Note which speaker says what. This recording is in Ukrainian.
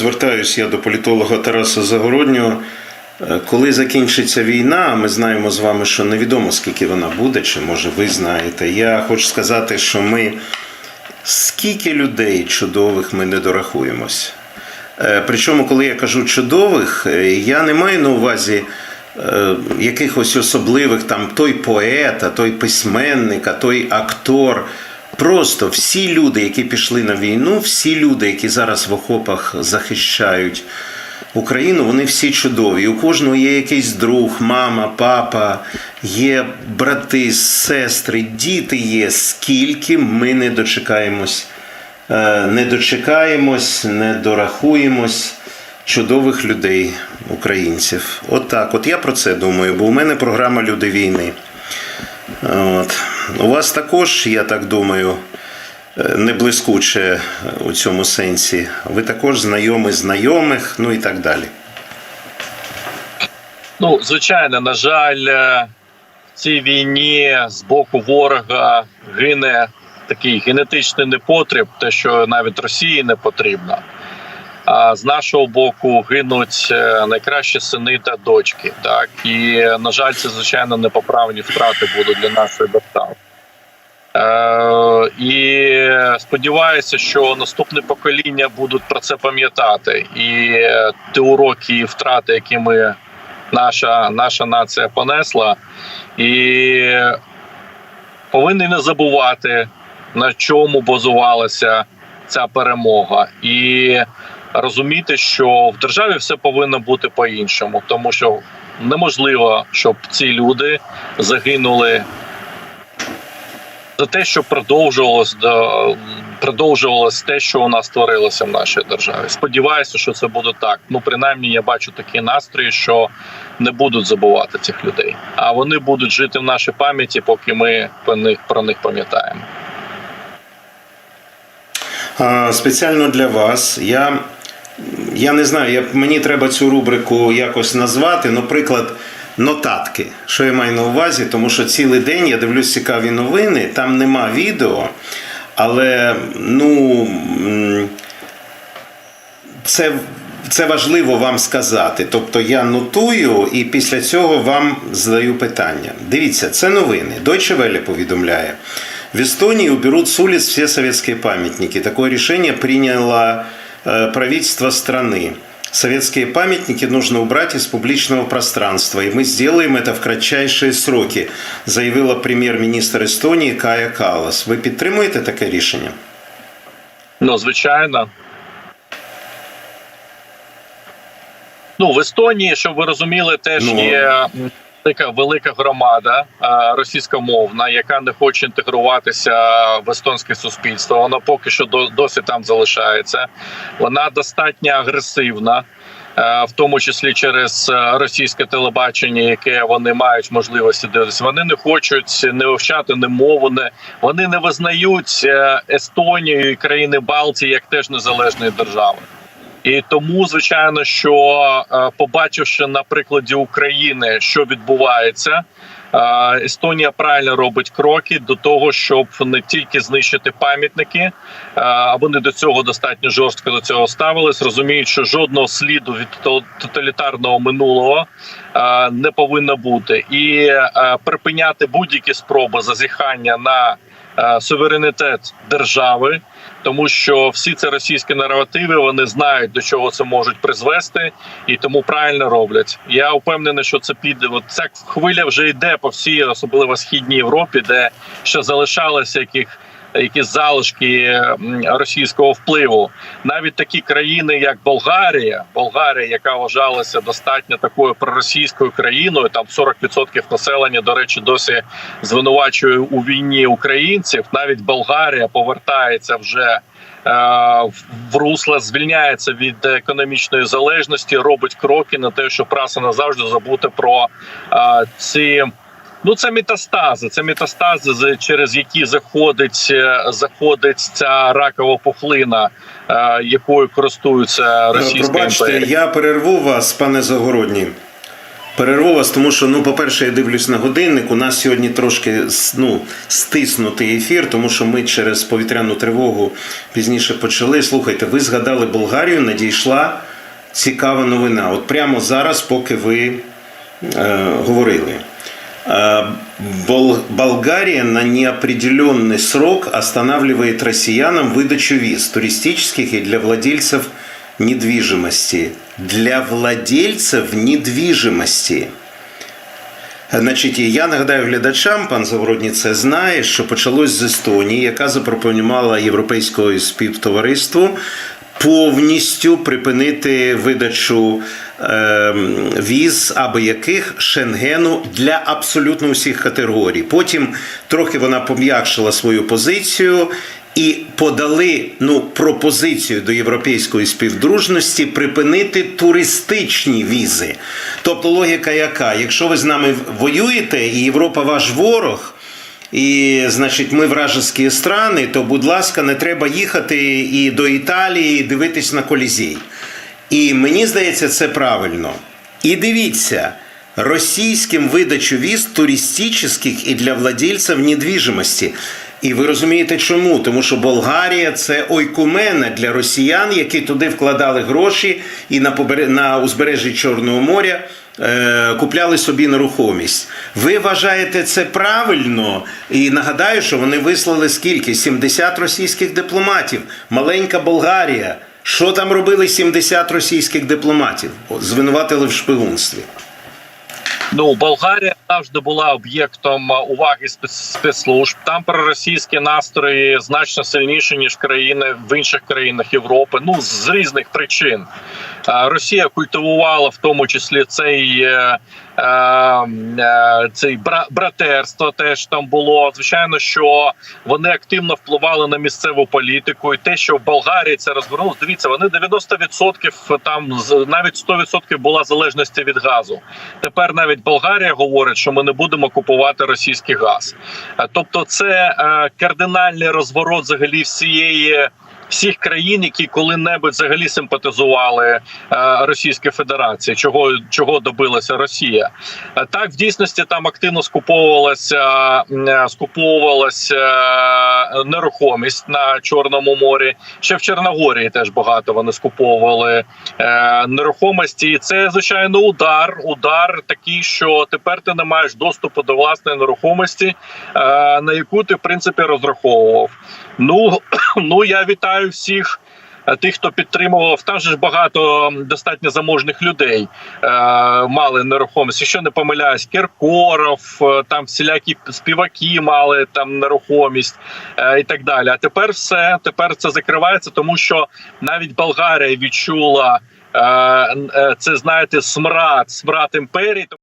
Speaker 1: звертаюсь я до політолога Тараса Загороднього. Е, Коли закінчиться війна, ми знаємо з вами, що невідомо скільки вона буде, чи може ви знаєте. Я хочу сказати, що ми скільки людей чудових ми не дорахуємось. Е, Причому, коли я кажу чудових, е, я не маю на увазі якихось особливих там той поет, а той письменник, а той актор. Просто всі люди, які пішли на війну, всі люди, які зараз в окопах захищають Україну, вони всі чудові. У кожного є якийсь друг, мама, папа, є брати, сестри, діти є. Скільки ми не дочекаємось, е, не дочекаємось, не дорахуємось чудових людей, українців. От так. От я про це думаю, бо у мене програма Люди війни. От. У вас також, я так думаю, е, не блискуче у цьому сенсі. Ви також знайомі знайомих, ну і так далі.
Speaker 2: Ну, звичайно, на жаль, е, в цій війні з боку ворога гине такий генетичний непотріб, те, що навіть Росії не потрібно. З нашого боку гинуть е, найкращі сини та дочки. Так і на жаль, це звичайно непоправні втрати будуть для нашої держави. Е, і сподіваюся, що наступне покоління будуть про це пам'ятати, і е, ті уроки і втрати, які ми наша, наша нація понесла, і повинні не забувати, на чому базувалася ця перемога, і розуміти, що в державі все повинно бути по-іншому, тому що неможливо, щоб ці люди загинули за те, що продовжувалось продовжувалось те, що у нас створилося в нашій державі. Сподіваюся, що це буде так. Ну, принаймні, я бачу такі настрої, що не будуть забувати цих людей, а вони будуть жити в нашій пам'яті, поки ми про них про них пам'ятаємо.
Speaker 1: Спеціально для вас. Я, я не знаю, я, мені треба цю рубрику якось назвати. Наприклад, нотатки. Що я маю на увазі? Тому що цілий день я дивлюсь цікаві новини, там нема відео, але ну. Це, це важливо вам сказати. Тобто я нотую і після цього вам задаю питання. Дивіться, це новини. Deutsche Welle повідомляє. В Эстонии уберут с улиц все советские памятники. Такое решение приняло э, правительство страны. Советские памятники нужно убрать из публичного пространства, и мы сделаем это в кратчайшие сроки, заявила прем'єр-міністр Естонії Кая Калас. Ви підтримуєте таке рішення?
Speaker 2: Ну, звичайно. Ну, в Естонії, щоб ви розуміли, теж
Speaker 1: Ну.
Speaker 2: є така велика громада е, російськомовна, яка не хоче інтегруватися в естонське суспільство. Вона поки що досі там залишається. Вона достатньо агресивна. е, В тому числі через е, російське телебачення, яке вони мають можливості дивитися, вони не хочуть не вивчати не мову, не вони не визнають Естонію і країни Балтії як теж незалежної держави. І тому, звичайно, що е, побачивши на прикладі України, що відбувається, е, Естонія правильно робить кроки до того, щоб не тільки знищити пам'ятники, е, а вони до цього достатньо жорстко до цього ставились, розуміють, що жодного сліду від тоталітарного минулого не повинно бути, і припиняти будь-які спроби зазіхання на суверенітет держави тому що всі ці російські наративи вони знають до чого це можуть призвести, і тому правильно роблять. Я впевнений, що це піде. От ця хвиля вже йде по всій, особливо східній Європі, де ще залишалося яких. Якісь залишки російського впливу, навіть такі країни, як Болгарія, Болгарія, яка вважалася достатньо такою проросійською країною, там 40% населення, до речі, досі звинувачує у війні українців. Навіть Болгарія повертається вже е, в- русло, звільняється від економічної залежності, робить кроки на те, щоб раз і назавжди забути про е, ці. Ну, це метастази. Це метастази, через які заходить е, заходить ця ракова пухлина, е, якою користуються російська
Speaker 1: Пробачте, я перерву вас, пане Загородній. Перерву вас, тому що, ну, по-перше, я дивлюсь на годинник. У нас сьогодні трошки ну, стиснутий ефір, тому що ми через повітряну тривогу пізніше почали. Слухайте, ви згадали Болгарію, надійшла цікава новина. От прямо зараз, поки ви е, говорили. Э, Бол- Болгария на неопределенный срок останавливает россиянам выдачу виз туристических и для владельцев недвижимости. Для владельцев недвижимості. Значить, і я нагадаю глядачам, пан Завгородній це знає, що почалось з Естонії, яка запропонувала європейському співтовариству повністю припинити видачу е, віз або яких Шенгену для абсолютно усіх категорій. Потім трохи вона пом'якшила свою позицію. І подали ну пропозицію до європейської співдружності припинити туристичні візи. Тобто логіка яка? Якщо ви з нами воюєте, і Європа ваш ворог, і значить, ми вражеські страни, то, будь ласка, не треба їхати і до Італії і дивитись на колізей. І мені здається, це правильно. І дивіться, російським видачу віз туристичних і для владельців недвіжимості. І ви розумієте чому? Тому що Болгарія це ойкумена для росіян, які туди вкладали гроші і на побере... на узбережжі Чорного моря е... купляли собі нерухомість. Ви вважаєте це правильно? І нагадаю, що вони вислали скільки? 70 російських дипломатів. Маленька Болгарія. Що там робили 70 російських дипломатів? Звинуватили в шпигунстві.
Speaker 2: Ну, Болгарія завжди була об'єктом уваги спецслужб. Там проросійські настрої значно сильніші ніж країни в інших країнах Європи. Ну з різних причин. Росія культивувала в тому числі цей. е, е, е, Цей бра- братерство теж там було. Звичайно, що вони активно впливали на місцеву політику, і те, що в Болгарії це розвернулося. Дивіться, вони 90% там навіть 100% була залежності від газу. Тепер навіть Болгарія говорить, що ми не будемо купувати російський газ. Тобто, це кардинальний розворот взагалі всієї. Всіх країн, які коли-небудь взагалі симпатизували е, Російській Федерації, чого чого добилася Росія, Е, так в дійсності там активно скуповувалася е, скуповувалася нерухомість на Чорному морі. Ще в Чорногорії теж багато вони скуповували нерухомості. І це звичайно удар. Удар такий, що тепер ти не маєш доступу до власної нерухомості, на яку ти в принципі розраховував. Ну ну я вітаю всіх. е, Тих, хто підтримував, там же ж багато достатньо заможних людей е, мали нерухомість. Якщо не помиляюсь, Кіркоров, е, там всілякі співаки мали там нерухомість е, і так далі. А тепер все тепер це закривається, тому що навіть Болгарія відчула е, е, це, знаєте, смрад, смрад імперії.